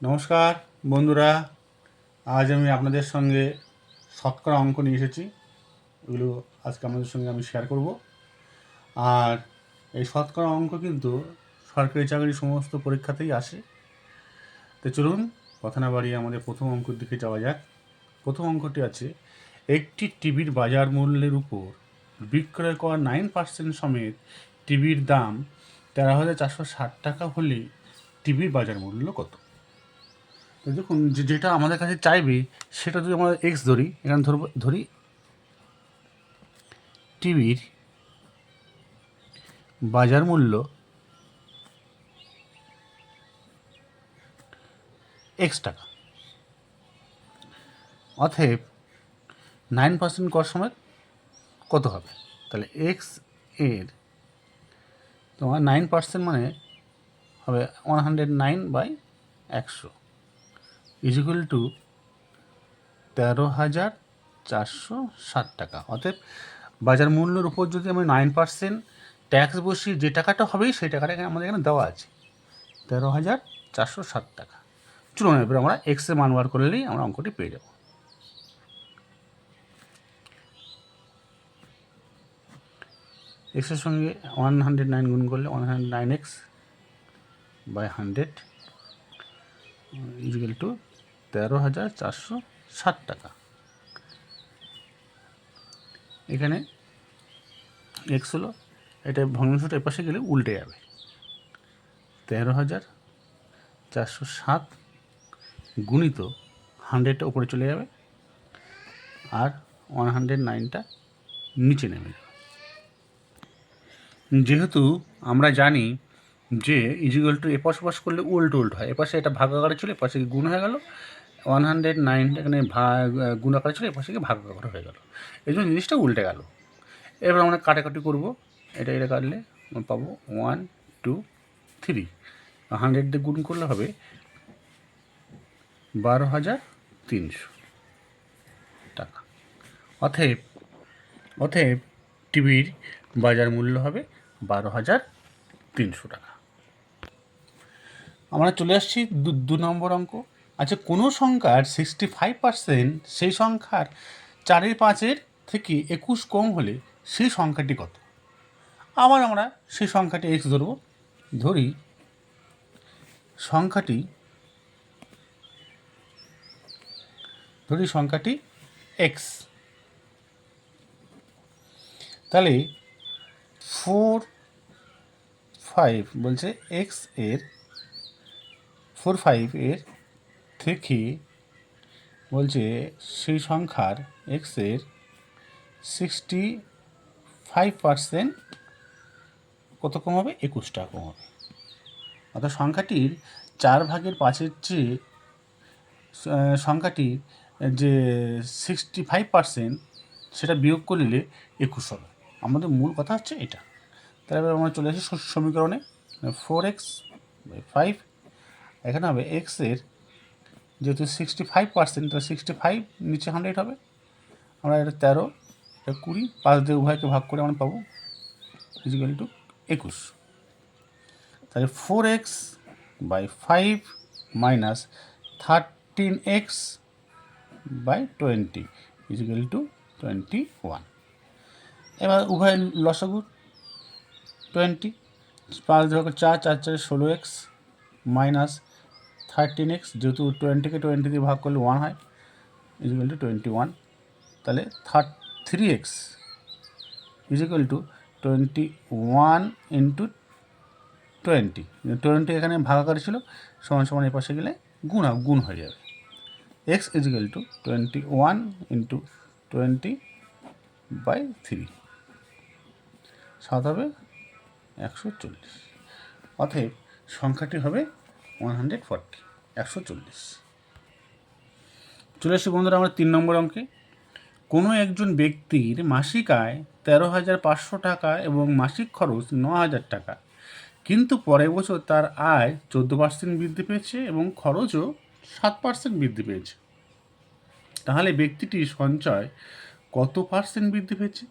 নমস্কার, বন্ধুরা। আজ আমি আপনাদের সঙ্গে শতকরা অঙ্ক নিয়ে এসেছি। এগুলো আজকে আপনাদের সঙ্গে আমি শেয়ার করব। আর এই শতকরা অঙ্ক কিন্তু সরকারি চাকরি সমস্ত পরীক্ষাতেই আসে। তো চলুন, কথা না বাড়িয়ে আমাদের প্রথম অঙ্কের দিকে যাওয়া যাক। প্রথম অঙ্কটি আছে, একটি টিভির বাজার মূল্যের উপর বিক্রয় করা নাইন পার্সেন্ট সমেত টিভির দাম তেরো হাজার চারশো ষাট টাকা হলে টিভির বাজার মূল্য কত? দেখুন, যে যেটা আমাদের কাছে চাইবে, সেটা যদি আমরা এক্স ধরি, এখানে ধরব, ধরি টিভির বাজার মূল্য এক্স টাকা। অতএব নাইন পার্সেন্ট কর সময় কত হবে? তাহলে এক্সের তোমার নাইন পার্সেন্ট মানে হবে ওয়ান হান্ড্রেড নাইন বাই একশো। ইজিক্যাল টু তেরো হাজার চারশো ষাট টাকা। অতএব বাজার মূল্যের উপর যদি আমি নাইন পার্সেন্ট ট্যাক্স বসি যে টাকাটা হবে সেই টাকাটা আমাদের এখানে দেওয়া আছে। তেরো হাজার চারশো ষাট টাকা। চলুন এবার আমরা এক্সের মান বার করলেই আমরা অঙ্কটি পেয়ে যাব। এক্সের সঙ্গে ওয়ান হান্ড্রেড নাইন গুণ করলে one hundred nine x by hundred equal to তেরো হাজার চারশো ষাট টাকা। এখানে এক্স হলো, এটা ভগ্নাংশটা এপাশে গেলে উল্টে যাবে। তেরো হাজার চারশো সাত গুণিত হান্ড্রেডটা উপরে চলে যাবে আর ওয়ান হান্ড্রেড নাইনটা নিচে নেমে যাবে। যেহেতু আমরা জানি যে ইজিক্যাল টু এপাশ ওপাশ করলে উল্টো উল্টো হয়। এপাশে এটা ভাগ আকারে ছিল, এপাশে গুণ হয়ে গেল? ওয়ান হান্ড্রেড নাইন এখানে ভাগ গুণ আকারে ছিল, এপাশে ভাগ আকারে হয়ে গেল। এই জন্য জিনিসটা উল্টে গেল। এবার আমরা কাটাকাটি করব। এটা এটা কাটলে আমরা পাবো ওয়ান টু থ্রি হান্ড্রেড দিয়ে গুণ করলে হবে বারো হাজার তিনশো টাকা। অতএব অতএব টিভির বাজার মূল্য হবে বারো হাজার তিনশো টাকা। আমরা চলে আসছি দু নম্বর অঙ্ক। আচ্ছা কোনো সংখ্যার সিক্সটি ফাইভ পার্সেন্ট সেই সংখ্যার চারের পাঁচের থেকে একুশ কম হলে সেই সংখ্যাটি কত? আবার আমরা সেই সংখ্যাটি এক্স ধরব। ধরি, সংখ্যাটি ধরি সংখ্যাটি এক্স তাহলে ফোর ফাইভ বলছে এক্সের ফোর ফাইভ এর থেকে বলছে সেই সংখ্যার এক্সের সিক্সটি ফাইভ পার্সেন্ট কত কম হবে? একুশ টাকা কম হবে। অর্থাৎ সংখ্যাটির চার ভাগের পাঁচের চেয়ে আহ, সংখ্যাটির যে সিক্সটি ফাইভ পার্সেন্ট সেটা বিয়োগ করলে একুশ হবে। আমাদের মূল কথা হচ্ছে এটা। তাহলে আমরা চলে আসি সমীকরণে। ফোর এক্স ফাইভ এখানে হবে এক্সের যেহেতু সিক্সটি ফাইভ পার্সেন্ট তাহলে সিক্সটি ফাইভ নিচে হান্ড্রেড হবে। আমরা এটা তেরো, এটা কুড়ি, পাঁচ দিয়ে উভয়কে ভাগ করে আমরা পাবো ইজিক্যাল টু একুশ। তাহলে four x by five minus thirteen x by twenty equal to twenty one এবার উভয় লসাগু টোয়েন্টি পাঁচ ধরো চার চার চার ষোলো এক্স মাইনাস থার্টিন এক্স যেহেতু টোয়েন্টিকে টোয়েন্টি দিয়ে ভাগ করলে ওয়ান হয় ইজিক্যাল টু টোয়েন্টি ওয়ান তাহলে thirty three x equal to twenty one into twenty twenty এখানে ভাগাকার ছিল, সমান সমান এ পাশে গেলে গুণ গুণ হয়ে যাবে। X equal to twenty one into twenty by three সাত হবে একশো চল্লিশ। অতএব সংখ্যাটি হবে ওয়ান হান্ড্রেড ফর্টি একশো চল্লিশ। চলে আসি বন্ধুরা আমরা তিন নম্বর অঙ্কে। কোনো একজন ব্যক্তির মাসিক আয় তেরো হাজার পাঁচশো টাকা এবং মাসিক খরচ ন হাজার টাকা। কিন্তু পরের বছর তার আয় চোদ্দ পার্সেন্ট বৃদ্ধি পেয়েছে এবং খরচও সাত পার্সেন্ট বৃদ্ধি পেয়েছে। তাহলে ব্যক্তিটির সঞ্চয় কত পার্সেন্ট বৃদ্ধি পেয়েছে?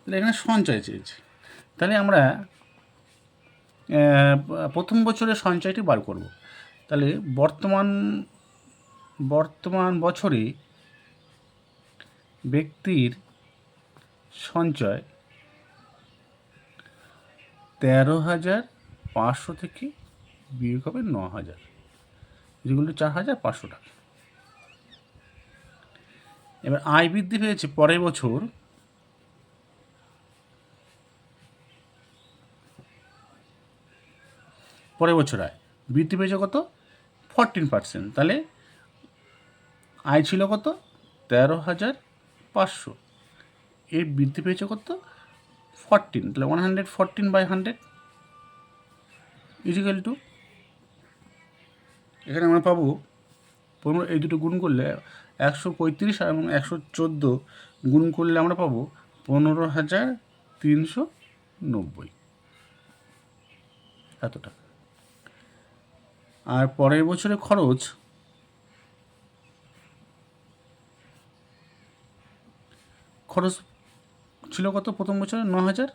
তাহলে এখানে সঞ্চয় চেয়েছে। তাহলে আমরা প্রথম বছরের সঞ্চয়টি বার করব। তাহলে বর্তমান বর্তমান বছরে ব্যক্তির সঞ্চয় তেরো হাজার পাঁচশো থেকে বিয়োগ হবে ন হাজার। যেগুলো চার হাজার পাঁচশো টাকা। এবার আয় বৃদ্ধি পেয়েছে পরের বছর। পরের বছর আয়। বৃদ্ধি পেয়েছে কত? ফরটিন পার্সেন্ট তাহলে আয় ছিল কত? তেরো হাজার পাঁচশো। এর বৃদ্ধি পেয়েছে কত? ফরটিন তাহলে one hundred fourteen by hundred equal to এখানে আমরা পাবো পনেরো, এই দুটো গুণ করলে একশো পঁয়ত্রিশ এবং একশো চোদ্দ গুণ করলে আমরা পাবো পনেরো হাজার তিনশো নব্বই। এত টাকা আর পরের বছরে খরচ? খরচ ছিল কত প্রথম বছরে? ন হাজার?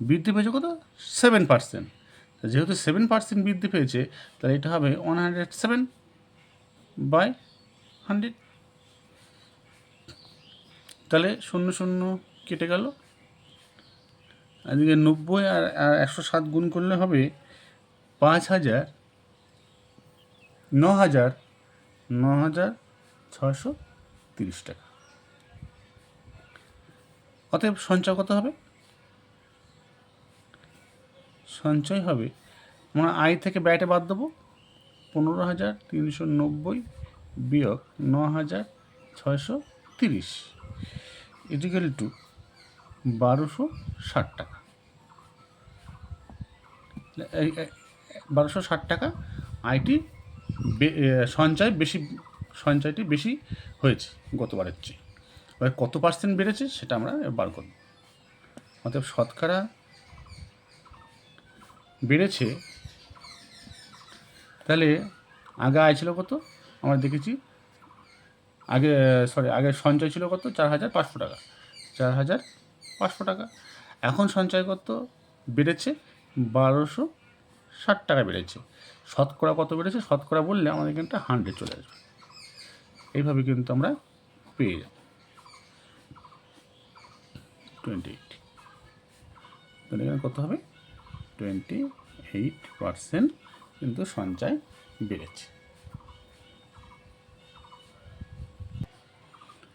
বৃদ্ধি পেয়েছে কত? Seven percent. যেহেতু সেভেন পার্সেন্ট বৃদ্ধি পেয়েছে, তাহলে এটা হবে one hundred seven by hundred. তাহলে শূন্য শূন্য কেটে গেল। এদিকে নব্বই আর আর একশো সাত গুণ করলে হবে পাঁচ হাজার। ন হাজার ন হাজার ছশো তিরিশ টাকা। অতএব সঞ্চয় কত হবে? সঞ্চয় হবে, আমরা আয় থেকে ব্যয়টা বাদ দেবো পনেরো হাজার তিনশো নব্বই বিয়োগ ন হাজার ছয়শো তিরিশ ইজিক্যাল টু বারোশো ষাট টাকা। বারোশো ষাট টাকা আইটি সঞ্চয় বেশি, সঞ্চয়টি বেশি হয়েছে গতবারের চেয়ে। এবার কত পার্সেন্ট বেড়েছে সেটা আমরা বার করব। অতএব শতকরা বেড়েছে, তাহলে আগে আয় ছিল কত? আমরা দেখেছি আগে সরি আগে সঞ্চয় ছিল কত? চার হাজার পাঁচশো টাকা। চার হাজার পাঁচশো টাকা। এখন সঞ্চয় কত? বেড়েছে বারোশো ষাট টাকা বেড়েছে। শতকরা কত বেড়েছে? শতকরা বললে আমাদের এখানটা হান্ড্রেড চলে আসবে। এইভাবে কিন্তু আমরা পেয়ে যাব। টোয়েন্টি এইট এখানে কত হবে? টোয়েন্টি এইট পারসেন্ট কিন্তু সঞ্চয় বেড়েছে।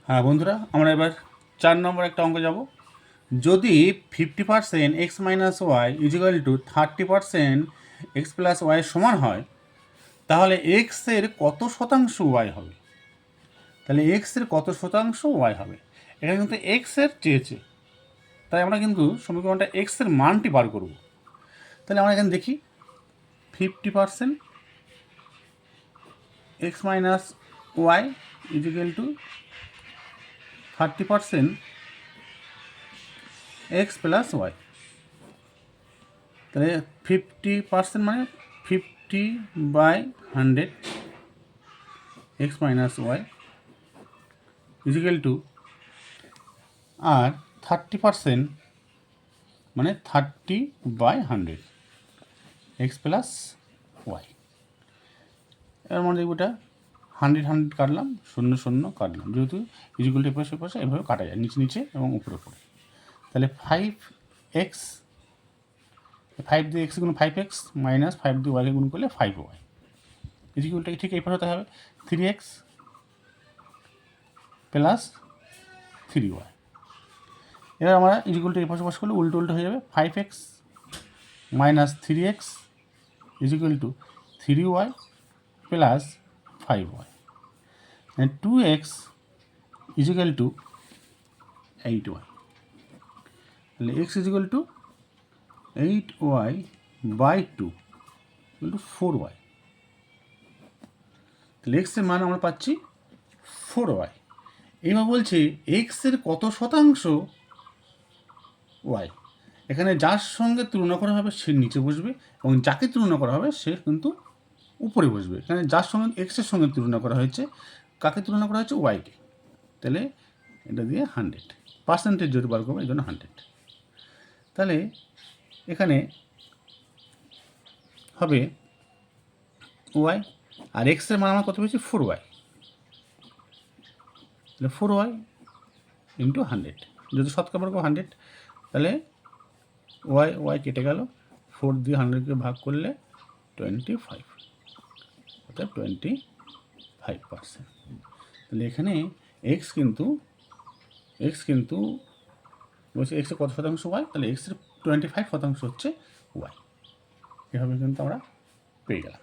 হ্যাঁ বন্ধুরা, আমরা এবার চার নম্বর একটা অঙ্ক যাব। যদি fifty percent x minus y equal to thirty percent x plus y সমান হয়, তাহলে এক্সের কত শতাংশ ওয়াই হবে? তাহলে এক্সের কত শতাংশ ওয়াই হবে? এখানে কিন্তু এক্সের চেয়েছে। তাই আমরা কিন্তু সমীকরণটা এক্সের মানটি বার করব। তাহলে আমরা এখানে দেখি fifty percent x minus y equal to thirty percent x plus y তাহলে ফিফটি পার্সেন্ট মানে fifty by hundred x minus y equal to R thirty percent মানে thirty by hundred x plus y এর মধ্যে ওটা hundred hundred কাটলাম, শূন্য শূন্য কাটলাম। যেহেতু ইজিকুলটি পাশে পাশে এভাবে কাটা যায়, নিচে নিচে এবং উপরে উপরে। তাহলে ফাইভ এক্স ফাইভ দিয়ে এক্স গুণ ফাইভ এক্স মাইনাস ফাইভ দিয়ে ওয়াইকে গুণ করলে ফাইভ ওয়াই ইজিকুলটাকে ঠিক এই হতে হবে। Three x plus three y এবার আমরা ইজিকুলটা এই পাশে পাশ করলে উল্টো উল্টো হয়ে যাবে। Five x minus three x equal to three y plus five y and 2x is equal to 8y তাহলে x is equal to 8y by 2 equal to 4y তাহলে এর মান আমরা পাচ্ছি 4y এইবার বলছে x এর কত শতাংশ y? এখানে যার সঙ্গে তুলনা করা হবে সে নিচে বসবে এবং যাকে তুলনা করা হবে সে কিন্তু উপরে বসবে। এখানে যার সঙ্গে এক্সের সঙ্গে তুলনা করা হয়েছে, কাকে তুলনা করা হয়েছে? ওয়াইকে তাহলে এটা দিয়ে হান্ড্রেড পার্সেন্টেজ যদি বার করব, এই জন্য হান্ড্রেড তাহলে এখানে হবে ওয়াই আর এক্সের মান আমার কত পেয়েছি? Four y. তাহলে ফোর ওয়াই ইন্টু হান্ড্রেড। যদি শতকরা বর্গ হান্ড্রেড, তাহলে ওয়াই ওয়াই কেটে গেল। ফোর দিয়ে হান্ড্রেডকে ভাগ করলে টোয়েন্টি ফাইভ অর্থাৎ টোয়েন্টি ফাইভ পার্সেন্ট। তাহলে এখানে এক্স কিন্তু এক্স কিন্তু বলছে এক্সের কত শতাংশ ওয়াই? তাহলে এক্সের টোয়েন্টি ফাইভ শতাংশ হচ্ছে ওয়াই এভাবে কিন্তু আমরা পেয়ে গেলাম।